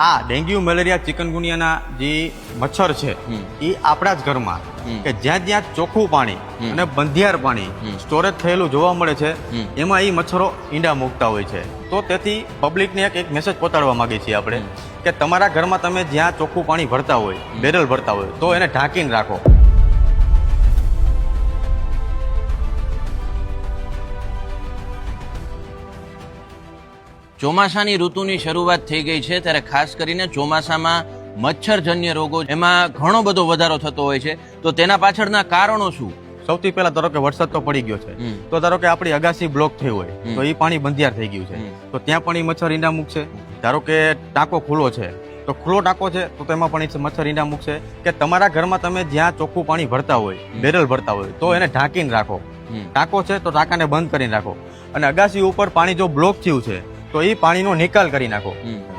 આ dengue malaria ચિકનગુનિયાના જે મચ્છર છે એ આપણા જ ઘરમાં કે જ્યાં જ્યાં ચોખ્ખું પાણી અને બંધિયાર પાણી સ્ટોરેજ થયેલું જોવા મળે છે એમાં એ મચ્છરો ઈંડા મૂકતા હોય છે. તો તેથી પબ્લિકને એક એક મેસેજ પહોંચાડવા માંગીએ છીએ આપણે કે તમારા ઘરમાં તમે જ્યાં ચોખ્ખું પાણી ભરતા હોય બેરલ ભરતા હોય તો એને ઢાંકીને રાખો. ચોમાસાની ઋતુની શરૂઆત થઈ ગઈ છે ત્યારે ખાસ કરીને ચોમાસામાં મચ્છરજન્ય રોગો એમાં ઘણો બધો વધારો થતો હોય છે. તો તેના પાછળના કારણો શું? સૌથી પહેલા ધારો કે વરસાદ તો પડી ગયો છે. તો ધારો કે આપણી અગાસી બ્લોક થઈ હોય તો એ પાણી બંધિયાર થઈ ગયું છે. તો ત્યાં પણ એ મચ્છર ઈંડા મૂકશે ધારો કે ટાંકો ખુલ્લો છે તો ખુલ્લો ટાંકો છે તો તેમાં પણ એ મચ્છર ઈંડા મૂકશે કે તમારા ઘરમાં તમે જ્યાં ચોખ્ખું પાણી ભરતા હોય બેરલ ભરતા હોય તો એને ઢાંકીને રાખો. ટાંકો છે તો ટાંકાને બંધ કરીને રાખો. અને અગાસી ઉપર પાણી જો બ્લોક થયું છે તો એ પાણીનો નિકાલ કરી નાખો.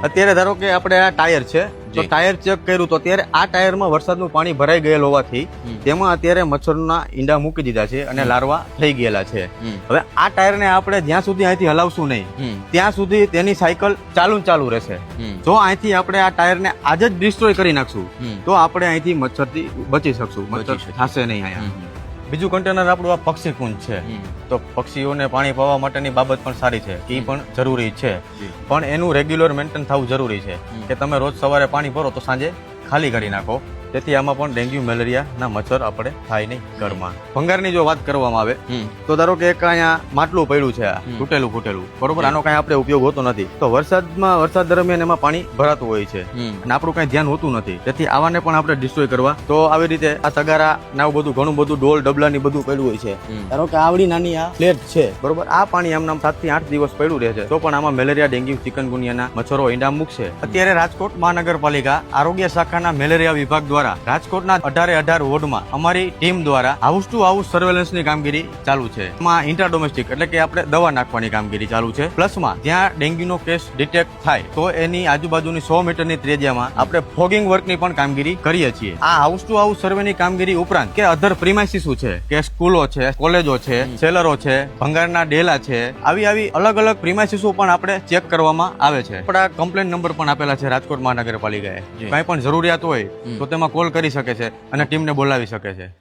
અત્યારે ધારો કે આપણે આ ટાયર છે તો ટાયર ચેક કર્યું તો અત્યારે આ ટાયરમાં વરસાદનું પાણી ભરાઈ ગયેલ હોવાથી તેમાં અત્યારે મચ્છરના ઈંડા મૂકી દીધા છે અને લાર્વા થઈ ગયેલા છે. હવે આ ટાયરને આપણે જ્યાં સુધી અહીંથી હલાવશું નહીં ત્યાં સુધી તેની સાયકલ ચાલુ ચાલુ રહેશે. જો અહીંથી આપણે આ ટાયરને આજે જ ડિસ્ટ્રોય કરી નાખશું તો આપણે અહીંથી મચ્છરથી બચી શકશું. મચ્છર થશે નહીં અહીંયા. બીજું કન્ટેનર આપણું આ પક્ષી કુંજ છે. તો પક્ષીઓને પાણી પાવા માટેની બાબત પણ સારી છે. એ પણ જરૂરી છે. પણ એનું રેગ્યુલર મેન્ટેન થવું જરૂરી છે. કે તમે રોજ સવારે પાણી ભરો તો સાંજે ખાલી કરી નાખો. તેથી આમાં પણ ડેન્ગ્યુ મેલેરિયાના મચ્છર આપણે થાય નહીં ઘરમાં. ભંગારની જો વાત કરવામાં આવે તો ધારો કે એક અહીંયા માટલું પડ્યું છે તૂટેલું ફૂટેલું બરોબર? આનો કાંઈ આપણે ઉપયોગ હોતો નથી. તો વરસાદમાં વરસાદ દરમિયાન એમાં પાણી ભરાતું હોય છે. અને આપણું કાંઈ ધ્યાન હોતું નથી. તેથી આવાને પણ આપણે ડિસ્ટ્રોય કરવા. તો આવી રીતે આ તગારા ને આવું બધું ઘણું બધું ડોલ ડબલા ની બધું પડ્યું હોય છે. ધારો કે આવડી નાની આ પ્લેટ છે બરોબર? આ પાણી આમ સાતથી આઠ દિવસ પડ્યું રહે છે. તો પણ આમાં મેલેરિયા ડેન્ગ્યુ ચિકનગુનિયાના મચ્છરો ઈંડા મૂકશે. અત્યારે રાજકોટ મહાનગરપાલિકા આરોગ્ય શાખાના મેલેરિયા વિભાગ દ્વારા રાજકોટના અઢારે અઢાર વોર્ડમાં અમારી ટીમ દ્વારા હાઉસ ટુ હાઉસ સર્વેલન્સની કામગીરી ચાલુ છે. એમાં ઇન્ટર ડોમેસ્ટિક એટલે કે આપણે દવા નાખવાની કામગીરી ચાલુ છે. પ્લસમાં જ્યાં ડેન્ગ્યુનો કેસ ડિટેક્ટ થાય તો એની આજુબાજુની સો મીટરની ત્રિજ્યામાં આપણે ફોગિંગ વર્કની પણ કામગીરી કરીએ છીએ. આ હાઉસ ટુ હાઉસ સર્વેની કામગીરી ઉપરાંત કે અધર પ્રિમાઇસીસો છે કે સ્કૂલો છે કોલેજો છે સેલરો છે ભંગારના ડેલા છે આવી આવી અલગ અલગ પ્રિમાઇસીસો પણ આપણે ચેક કરવામાં આવે છે. આપણા કમ્પ્લેન નંબર પણ આપેલા છે રાજકોટ મહાનગરપાલિકાએ. કાંઈ પણ જરૂરિયાત હોય તો તેમાં કોલ કરી શકે છે અને ટીમને બોલાવી શકે છે.